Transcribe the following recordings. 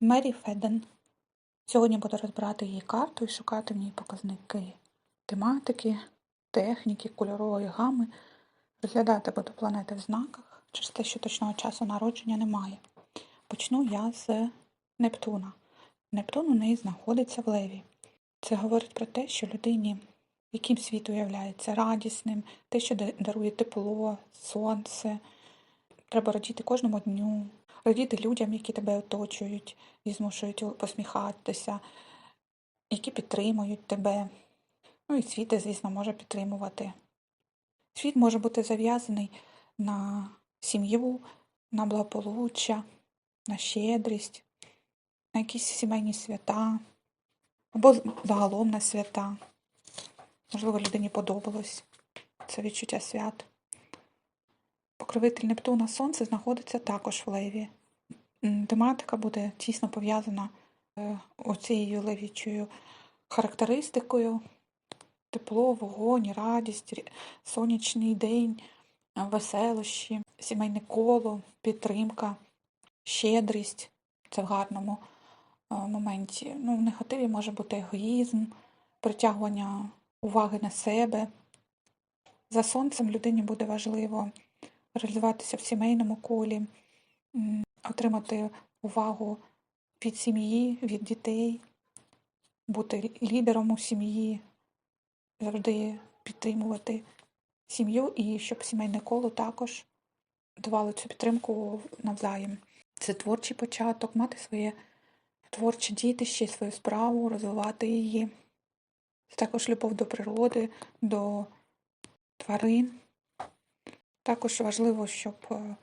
Мері Феден. Сьогодні буду розбирати її карту і шукати в ній показники тематики, техніки, кольорової гами. Розглядати буду планети в знаках через те, що точного часу народження немає. Почну я з Нептуна. Нептун у неї знаходиться в леві. Це говорить про те, що людині, яким світ уявляється радісним, те, що дарує тепло, сонце. Треба радіти кожному дню, радіти людям, які тебе оточують і змушують посміхатися, які підтримують тебе. Ну і світ, звісно, може підтримувати. Світ може бути зав'язаний на сім'ю, на благополуччя, на щедрість, на якісь сімейні свята або загалом на свята. Можливо, людині подобалось це відчуття свят. Покровитель Нептуна Сонце знаходиться також в леві. Тематика буде тісно пов'язана е, оцією левічою характеристикою. Тепло, вогонь, радість, сонячний день, веселощі, сімейне коло, підтримка, щедрість це в гарному е, моменті. Ну, В негативі може бути егоїзм, притягування уваги на себе. За сонцем людині буде важливо реалізуватися в сімейному колі, отримати увагу від сім'ї, від дітей, бути лідером у сім'ї, завжди підтримувати сім'ю і щоб сімейне коло також давало цю підтримку навзаєм. Це творчий початок, мати своє творче дітище, свою справу, розвивати її. Це також любов до природи, до тварин. Також важливо, щоб е,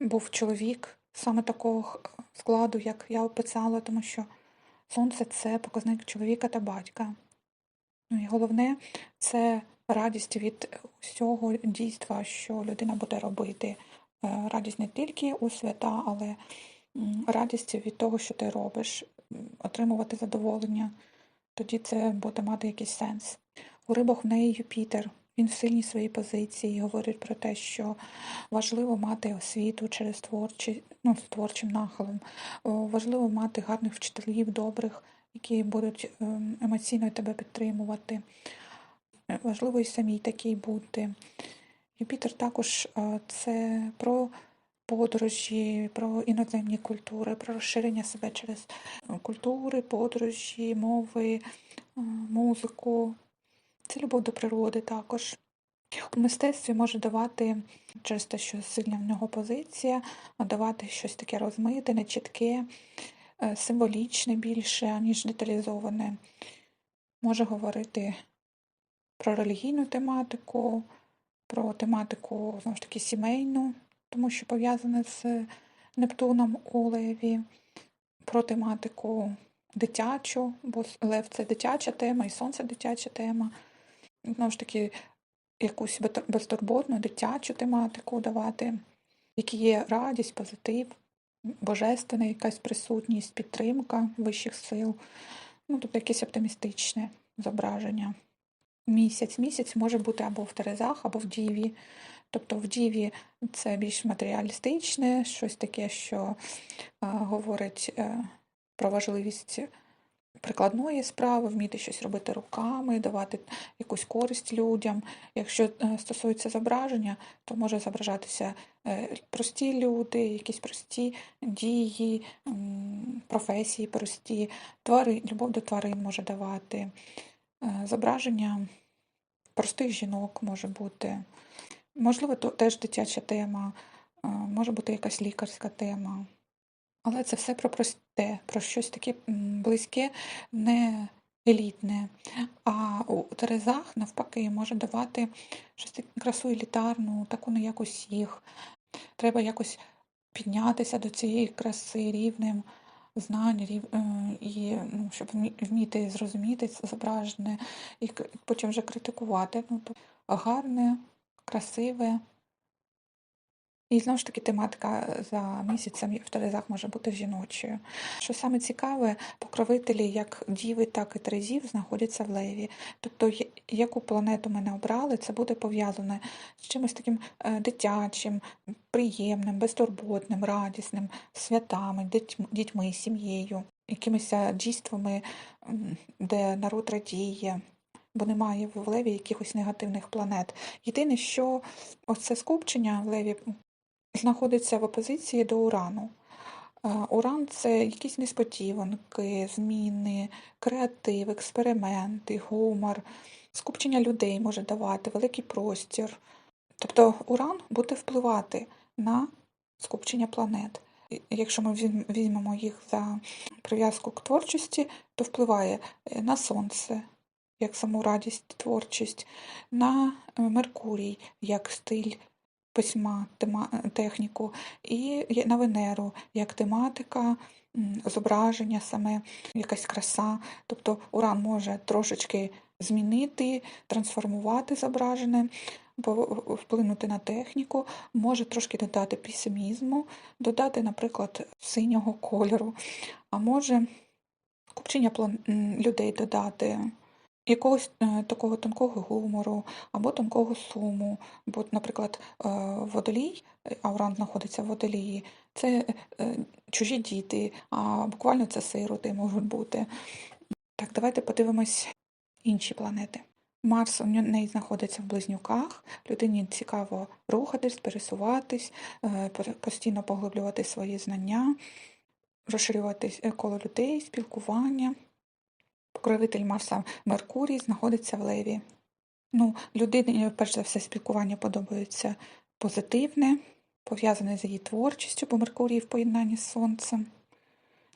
був чоловік саме такого складу, як я описала, тому що сонце це показник чоловіка та батька. Ну і головне це радість від всього дійства, що людина буде робити. Е, радість не тільки у свята, але радість від того, що ти робиш, отримувати задоволення. Тоді це буде мати якийсь сенс. У рибах в неї Юпітер. Він в сильній своїй позиції говорить про те, що важливо мати освіту через творчі, ну, з творчим нахилом, важливо мати гарних вчителів, добрих, які будуть ем, емоційно тебе підтримувати. Важливо і самій такій бути. Юпітер також це про подорожі, про іноземні культури, про розширення себе через культури, подорожі, мови, музику. Це любов до природи також. У мистецтві може давати, через те, що сильна в нього позиція, давати щось таке розмите, нечітке, е, символічне більше, ніж деталізоване. Може говорити про релігійну тематику, про тематику, знову ж таки, сімейну, тому що пов'язане з Нептуном у Леві, про тематику дитячу, бо Лев це дитяча тема, і сонце дитяча тема знову ж таки, якусь безтурботну, дитячу тематику давати, які є радість, позитив, божественна якась присутність, підтримка вищих сил, ну, тобто якесь оптимістичне зображення. Місяць. Місяць може бути або в Терезах, або в Діві. Тобто в Діві це більш матеріалістичне, щось таке, що а, говорить е, про важливість прикладної справи, вміти щось робити руками, давати якусь користь людям. Якщо е, стосується зображення, то може зображатися е, прості люди, якісь прості дії, професії прості, твари, любов до тварин може давати. Е, зображення простих жінок може бути. Можливо, теж дитяча тема, може бути якась лікарська тема. Але це все про просте, про щось таке близьке, не елітне. А у Терезах, навпаки, може давати щось таке красу елітарну, таку не як усіх. Треба якось піднятися до цієї краси рівнем знань, рів... Е, і ну, щоб вміти зрозуміти це зображене, і потім вже критикувати. Ну, то Гарне, красиве. І знову ж таки тематика за місяцем в Терезах може бути жіночою. Що саме цікаве, покровителі як Діви, так і Терезів знаходяться в Леві. Тобто, яку планету ми не обрали, це буде пов'язане з чимось таким е, дитячим, приємним, безтурботним, радісним, святами, дітьми, сім'єю, якимись е, дійствами, де народ радіє. Бо немає в Леві якихось негативних планет. Єдине, що оце скупчення в Леві знаходиться в опозиції до Урану. Е, Уран це якісь несподіванки, зміни, креатив, експерименти, гумор, скупчення людей може давати, великий простір. Тобто Уран буде впливати на скупчення планет. Якщо ми візьмемо їх за прив'язку к творчості, то впливає е, на Сонце, як саму радість, творчість, на е, Меркурій, як стиль письма, тема, техніку, і на Венеру, як тематика, зображення саме, якась краса. Тобто Уран може трошечки змінити, трансформувати зображене, вплинути на техніку, може трошки додати песимізму, додати, наприклад, синього кольору, а може скупчення план- людей додати. Якогось е, такого тонкого гумору або тонкого суму. Бо, наприклад, е, водолій, е, а Уран знаходиться в водолії, це чужі діти, а буквально це сироти можуть бути. Так, давайте подивимось інші планети. Марс у неї знаходиться в близнюках. Людині цікаво рухатись, пересуватись, постійно поглиблювати свої знання, розширювати коло людей, спілкування. Покровитель Марса Меркурій знаходиться в Леві. Ну, людині, перш за все, спілкування подобається позитивне, пов'язане з її творчістю, бо Меркурій в поєднанні з Сонцем.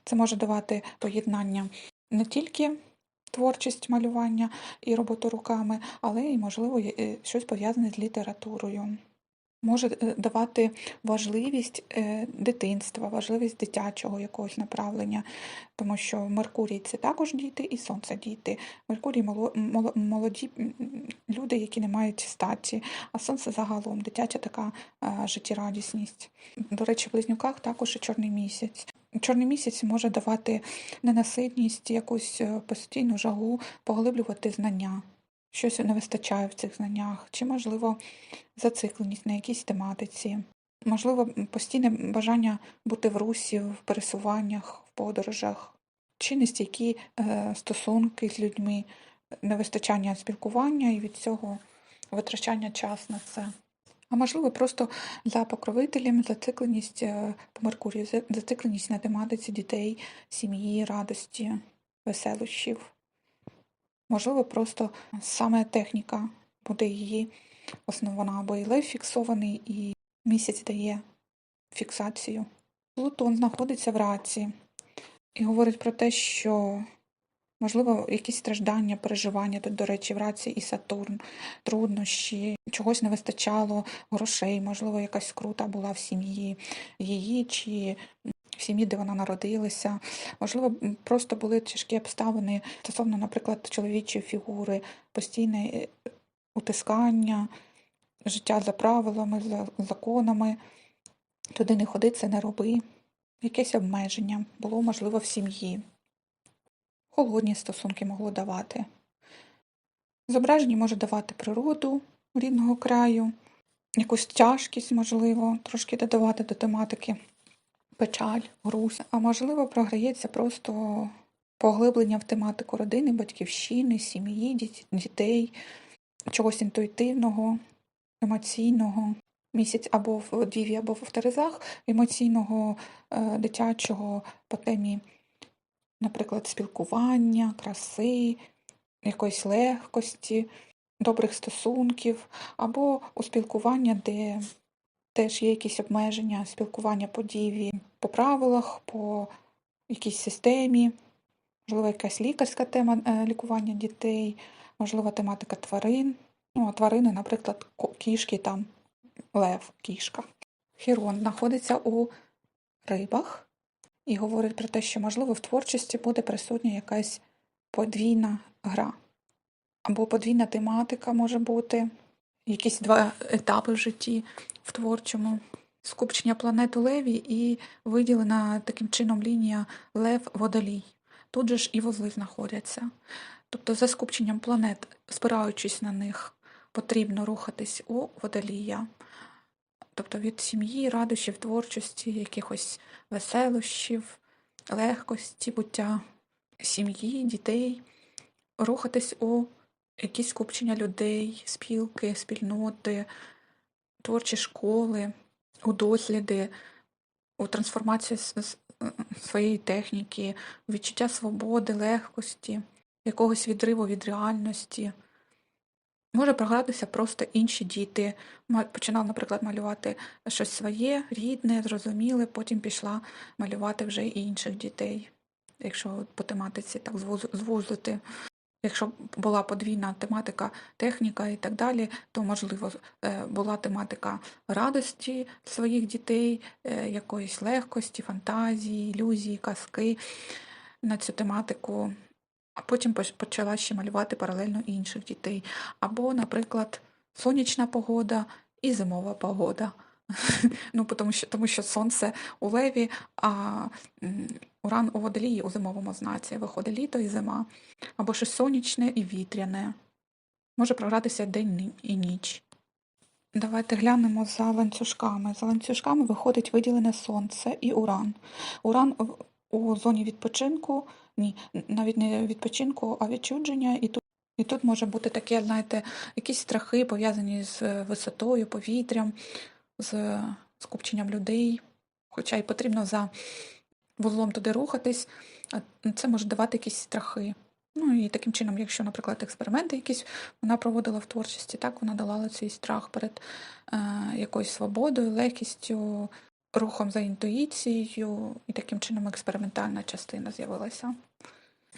Це може давати поєднання не тільки творчість малювання і роботу руками, але й, можливо, е, щось пов'язане з літературою. Може е, давати важливість е, дитинства, важливість дитячого якогось направлення, тому що Меркурій це також діти і Сонце діти. Меркурій моло- моло- молоді люди, які не мають статі, а Сонце загалом дитяча така життєрадісність. До речі, в близнюках також і чорний місяць. Чорний місяць може давати ненаситність, якусь е, постійну жагу, поглиблювати знання. Щось не вистачає в цих знаннях, чи, можливо, зацикленість на якійсь тематиці. Можливо, постійне бажання бути в русі, в пересуваннях, в подорожах, чи нестійкі е, стосунки з людьми, невистачання спілкування і від цього витрачання час на це. А можливо, просто за покровителем зацикленість е, по Меркурію, зацикленість на тематиці дітей, сім'ї, радості, веселощів. Можливо, просто саме техніка буде її основна, бо і лев фіксований, і місяць дає фіксацію. Плутон знаходиться в раці і говорить про те, що можливо якісь страждання, переживання. Тут, до речі, в раці і Сатурн, труднощі, чогось не вистачало, грошей, можливо, якась скрута була в сім'ї її чи в сім'ї, де вона народилася. Можливо, просто були тяжкі обставини стосовно, наприклад, чоловічої фігури, постійне е, утискання, життя за правилами, за законами. Туди не ходи, це не роби. Якесь обмеження було, можливо, в сім'ї. Холодні стосунки могло давати. Зображення може давати природу рідного краю, якусь тяжкість, можливо, трошки додавати до тематики, печаль, грусть. А можливо, програється просто поглиблення в тематику родини, батьківщини, сім'ї, дітей, чогось інтуїтивного, емоційного. Місяць або в Діві, або в Терезах, емоційного, е, дитячого по темі, наприклад, спілкування, краси, якоїсь легкості, добрих стосунків, або у спілкування, де теж є якісь обмеження, спілкування по діві, по правилах, по якійсь системі, можливо, якась лікарська тема е, лікування дітей, можливо, тематика тварин. Ну, а тварини, наприклад, кішки там, лев, кішка. Хірон знаходиться у рибах і говорить про те, що, можливо, в творчості буде присутня якась подвійна гра. Або подвійна тематика може бути, якісь два етапи в житті в творчому скупчення планет у Леві і виділена таким чином лінія Лев-Водолій. Тут же ж і вузли знаходяться. Тобто за скупченням планет, спираючись на них, потрібно рухатись у водолія. Тобто від сім'ї, радощів, творчості, якихось веселощів, легкості буття сім'ї, дітей, рухатись у якісь скупчення людей, спілки, спільноти, творчі школи, у досліди, у трансформацію своєї техніки, відчуття свободи, легкості, якогось відриву від реальності. Може програтися просто інші діти. Починав, наприклад, малювати щось своє, рідне, зрозуміле, потім пішла малювати вже і інших дітей, якщо по тематиці так звузити. Якщо була подвійна тематика, техніка і так далі, то можливо е, була тематика радості своїх дітей, е, якоїсь легкості, фантазії, ілюзії, казки на цю тематику. А потім почала ще малювати паралельно інших дітей. Або, наприклад, сонячна погода і зимова погода. Ну, тому що, тому що сонце у леві, а уран у водолії у зимовому знаці. Виходить літо і зима. Або щось сонячне і вітряне. Може програтися день і ніч. Давайте глянемо за ланцюжками. За ланцюжками виходить виділене сонце і уран. Уран у зоні відпочинку, ні, навіть не відпочинку, а відчудження. І тут, і тут може бути таке, знаєте, якісь страхи пов'язані з е, висотою, повітрям, з скупченням людей. Хоча й потрібно за вузлом туди рухатись, а це може давати якісь страхи. Ну і таким чином, якщо, наприклад, експерименти якісь вона проводила в творчості, так вона долала цей страх перед е, якоюсь свободою, легкістю, рухом за інтуїцією, і таким чином експериментальна частина з'явилася.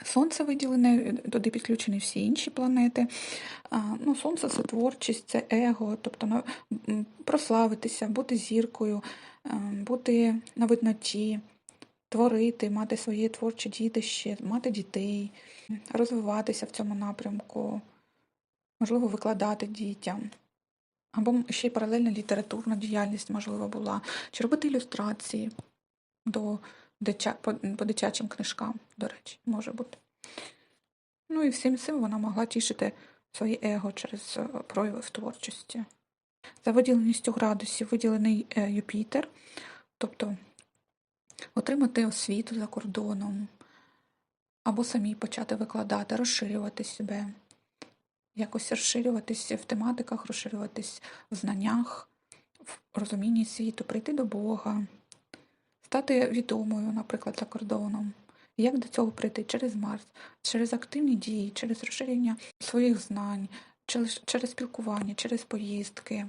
Сонце виділене, туди підключені всі інші планети. Ну, Сонце це творчість, це его, тобто прославитися, бути зіркою, е, бути на видноті, творити, мати своє творче дітище, мати дітей, розвиватися в цьому напрямку, можливо, викладати дітям. Або ще й паралельна літературна діяльність, можливо, була, чи робити ілюстрації до дитя... по, по дитячим книжкам, до речі, може бути. Ну і всім цим вона могла тішити своє его через е, прояви в творчості. За виділеністю градусів виділений е, Юпітер, тобто отримати освіту за кордоном, або самі почати викладати, розширювати себе, якось розширюватись в тематиках, розширюватись в знаннях, в розумінні світу, прийти до Бога, стати відомою, наприклад, за кордоном. Як до цього прийти? Через Марс, через активні дії, через розширення своїх знань, через, через спілкування, через поїздки,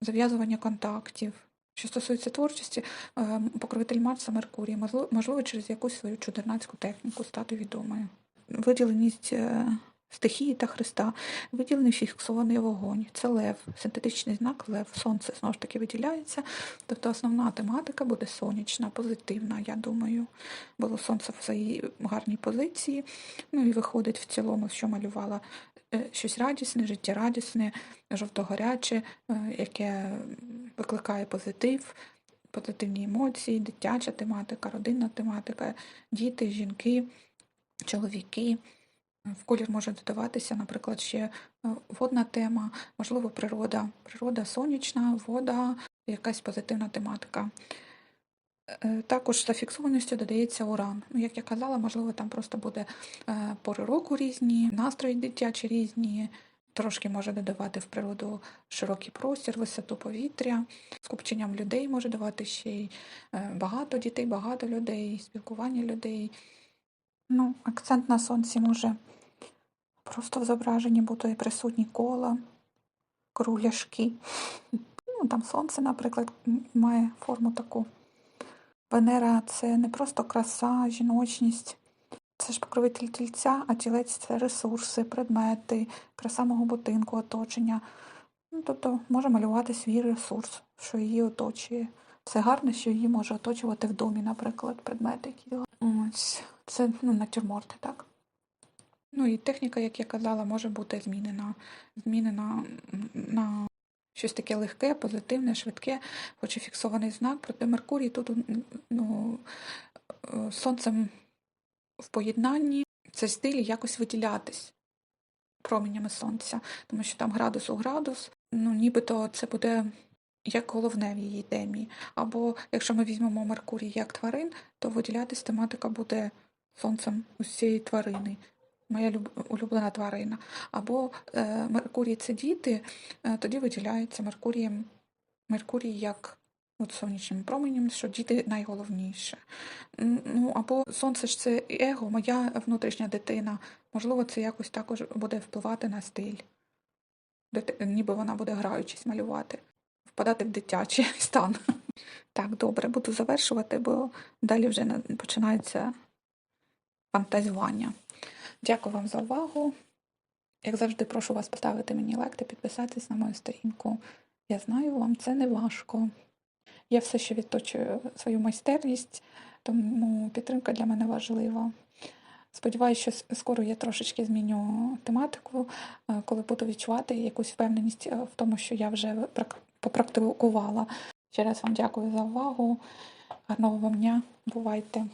зав'язування контактів. Що стосується творчості, е, покровитель Марса Меркурій, можливо, можливо, через якусь свою чудернацьку техніку стати відомою. Виділеність е, стихії та Христа, виділений фіксований вогонь. Це лев, синтетичний знак лев, сонце знову ж таки виділяється. Тобто основна тематика буде сонячна, позитивна, я думаю. Було сонце в своїй гарній позиції. Ну і виходить в цілому, що малювала е, щось радісне, життєрадісне, жовтогоряче, е, яке викликає позитив, позитивні емоції, дитяча тематика, родинна тематика, діти, жінки, чоловіки. В колір може додаватися, наприклад, ще е, водна тема, можливо, природа, природа сонячна, вода, якась позитивна тематика. Е, Також за фіксованістю додається уран. Ну, як я казала, можливо, там просто буде е, пори року різні, настрої дитячі різні, трошки може додавати в природу широкий простір, висоту повітря, скупченням людей може давати ще й багато дітей, багато людей, спілкування людей. Ну, акцент на сонці може просто в зображенні бути присутні кола, кругляшки. Ну, там сонце, наприклад, має форму таку. Венера це не просто краса, жіночність. Це ж покровитель тільця, а тілець це ресурси, предмети, краса мого будинку, оточення. Ну, тобто може малювати свій ресурс, що її оточує. Це гарне, що її може оточувати в домі, наприклад, предмети, які ось. Це ну, натюрморти, так? Ну і техніка, як я казала, може бути змінена, змінена на щось таке легке, позитивне, швидке, хоч і фіксований знак, проте Меркурій тут ну, е, сонцем в поєднанні. Цей стиль якось виділятись променями сонця, тому що там градус у градус, ну нібито це буде як головне в її темі. Або якщо ми візьмемо Меркурій як тварин, то виділятись тематика буде сонцем усієї тварини. Моя улюблена тварина. Або е, Меркурій це діти, е, тоді виділяється Меркурієм Меркурій як от сонячним променем, що діти найголовніше. Ну, або сонце ж це его, моя внутрішня дитина. Можливо, це якось також буде впливати на стиль. Дити- Ніби вона буде граючись малювати, впадати в дитячий стан. Так, добре, буду завершувати, бо далі вже починається фантазування. Дякую вам за увагу. Як завжди, прошу вас поставити мені лайк та підписатись на мою сторінку. Я знаю, вам це не важко. Я все ще відточую свою майстерність, тому підтримка для мене важлива. Сподіваюся, що скоро я трошечки зміню тематику, е, коли буду відчувати якусь впевненість е, в тому, що я вже попрактикувала. Ще раз вам дякую за увагу. Гарного вам дня. Бувайте!